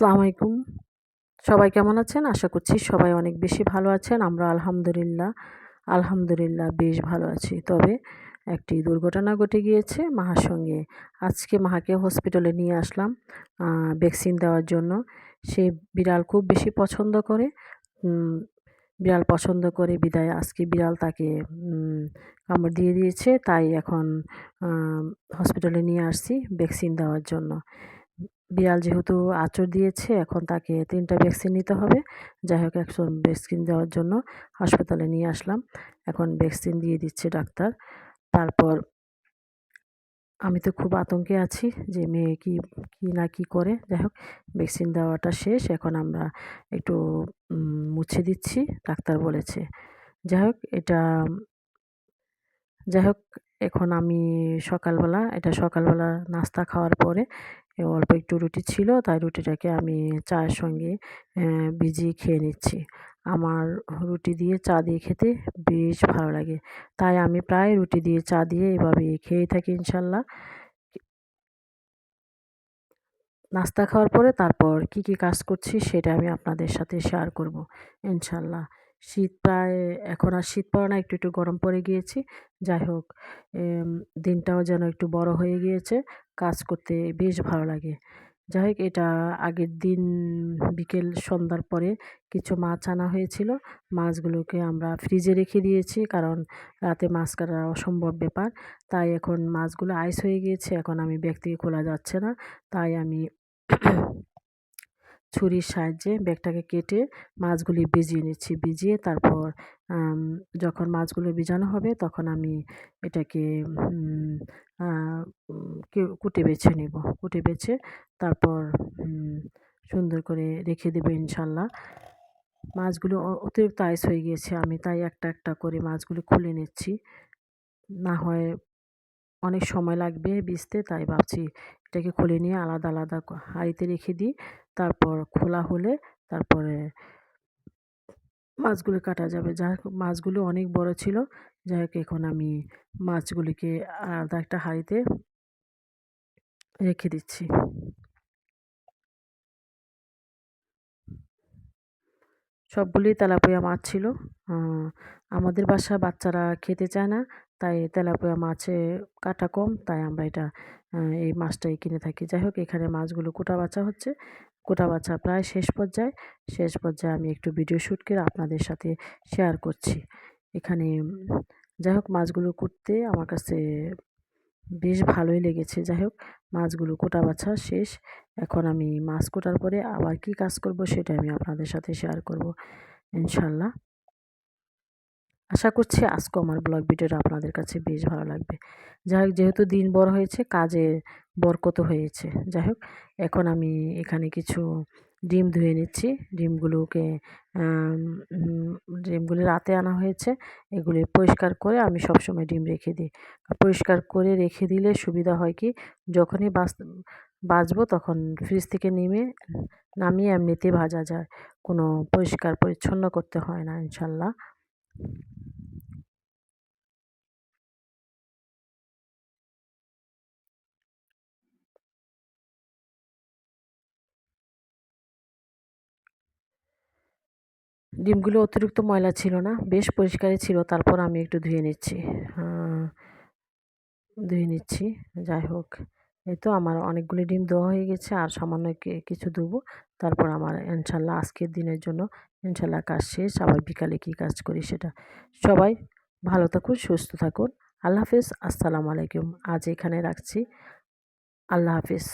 আসসালামু আলাইকুম। সবাই কেমন আছেন? আশা করছি সবাই অনেক বেশি ভালো আছেন। আমরা আলহামদুলিল্লাহ আলহামদুলিল্লাহ বেশ ভালো আছি। তবে একটি দুর্ঘটনা ঘটে গিয়েছে মাহার সঙ্গে। আজকে মাহাকে হসপিটালে নিয়ে আসলাম ভ্যাকসিন দেওয়ার জন্য। সে বিড়াল খুব বেশি পছন্দ করে বিড়াল পছন্দ করে বিদায়। আজকে বিড়াল তাকে কামড় দিয়ে দিয়েছে। তাই এখন হসপিটালে নিয়ে আসছি ভ্যাকসিন দেওয়ার জন্য। বিড়াল যেহেতু আঁচড় দিয়েছে, এখন তাকে তিনটা ভ্যাকসিন নিতে হবে। যাই হোক, একশো ভ্যাকসিন দেওয়ার জন্য হাসপাতালে নিয়ে আসলাম। এখন ভ্যাকসিন দিয়ে দিচ্ছে ডাক্তার। তারপর আমি তো খুব আতঙ্কে আছি যে মেয়ে কি কি না কি করে। যাই হোক ভ্যাকসিন দেওয়াটা শেষ। এখন আমরা একটু মুছে দিচ্ছি, ডাক্তার বলেছে। যাই হোক, এটা, যাই হোক এখন আমি সকালবেলা, এটা সকালবেলা নাস্তা খাওয়ার পরে অল্প একটু রুটি ছিল, তাই রুটিটাকে আমি চায়ের সঙ্গে ভিজিয়ে খেয়ে নিচ্ছি। আমার রুটি দিয়ে চা দিয়ে খেতে বেশ ভালো লাগে। তাই আমি প্রায় রুটি দিয়ে চা দিয়ে এভাবে খেয়ে থাকি ইনশাল্লাহ। নাস্তা খাওয়ার পরে তারপর কি কি কাজ করছি সেটা আমি আপনাদের সাথে শেয়ার করব ইনশাল্লাহ। শীত প্রায়, এখন আর শীত পড়ে না, একটু একটু গরম পড়ে গিয়েছি। যাই হোক দিনটাও যেন একটু বড় হয়ে গিয়েছে, কাজ করতে বেশ ভালো লাগে। যাই হোক, এটা আগের দিন বিকেল সন্ধ্যার পরে কিছু মাছ আনা হয়েছিল। মাছগুলোকে আমরা ফ্রিজে রেখে দিয়েছি, কারণ রাতে মাছ কাটা অসম্ভব ব্যাপার। তাই এখন মাছগুলো আইস হয়ে গিয়েছে, এখন আমি ব্যাগ থেকে খোলা যাচ্ছে না। তাই আমি ছুরির সাহায্যে ব্যাগটাকে কেটে মাছগুলি ভিজিয়ে নিচ্ছি। ভিজিয়ে তারপর যখন মাছগুলো ভিজানো হবে তখন আমি এটাকে কুটে বেছে নেব। কুটে বেছে তারপর সুন্দর করে রেখে দেবো ইনশাল্লাহ। মাছগুলো অতিরিক্ত আইস হয়ে গিয়েছে, আমি তাই একটা একটা করে মাছগুলি খুলে নিচ্ছি। না হয় অনেক সময় লাগবে ভিজতে, তাই ভাবছি এটাকে খুলে নিয়ে আলাদা আলাদা হাঁড়িতে রেখে দিই। তারপর খোলা হলে তারপরে মাছগুলো কাটা যাবে। হোক মাছগুলো অনেক বড় ছিল, যাই হোক এখন আমি মাছগুলিকে আলাদা একটা হাঁড়িতে রেখে দিচ্ছি। সবগুলি তেলাপিয়া মাছ ছিল। আমাদের বাসা বাচ্চারা খেতে চায় না, তাই তেলাপিয়া মাছে কাটা কম, তাই আমরা এটা এই মাছটাই কিনে থাকি। যাই হোক, এখানে মাছগুলো কোটা বাছা হচ্ছে। কোটা বাছা প্রায় শেষ পর্যায়ে শেষ পর্যায়ে আমি একটু ভিডিও শ্যুট করে আপনাদের সাথে শেয়ার করছি। এখানে, যাই হোক, মাছগুলো কুটতে আমার কাছে বেশ ভালোই লেগেছে। যাই হোক, মাছগুলো কোটা বাছা শেষ। এখন আমি মাছ কোটার পরে আবার কি কাজ করব সেটা আমি আপনাদের সাথে শেয়ার করব, ইনশাল্লাহ। আশা করছি আজকে আমার ব্লগ ভিডিওটা আপনাদের কাছে বেশ ভালো লাগবে। যাই হোক, যেহেতু দিন বড় হয়েছে, কাজে বরকত হয়েছে। যাই হোক, এখন আমি এখানে কিছু ডিম ধুয়ে নিচ্ছি। ডিমগুলোকে ডিমগুলি রাতে আনা হয়েছে। এগুলি পরিষ্কার করে আমি সবসময় ডিম রেখে দিই। পরিষ্কার করে রেখে দিলে সুবিধা হয় কি, যখনই বাস, বাজবো তখন ফ্রিজ থেকে নেমে, নামিয়ে এমনিতে ভাজা যায়। কোনো পরিষ্কার পরিচ্ছন্ন করতে হয় না, ইনশাল্লাহ। ডিমগুলো অতিরিক্ত ময়লা ছিল না, বেশ পরিষ্কারই ছিল, তারপর আমি একটু ধুয়ে নিচ্ছি। ধুয়ে নিচ্ছি, যাই হোক। এই তো আমার অনেকগুলি ডিম দেওয়া হয়ে গেছে, আর সামান্য কিছু দেবো। তারপর আমার ইনশাল্লাহ আজকের দিনের জন্য ইনশাল্লাহ কাজ শেষ, আবার বিকালে কী কাজ করি সেটা। সবাই ভালো থাকুন, সুস্থ থাকুন। আল্লাহ হাফিজ, আসসালামু আলাইকুম। আজ এখানে রাখছি। আল্লাহ হাফিজ।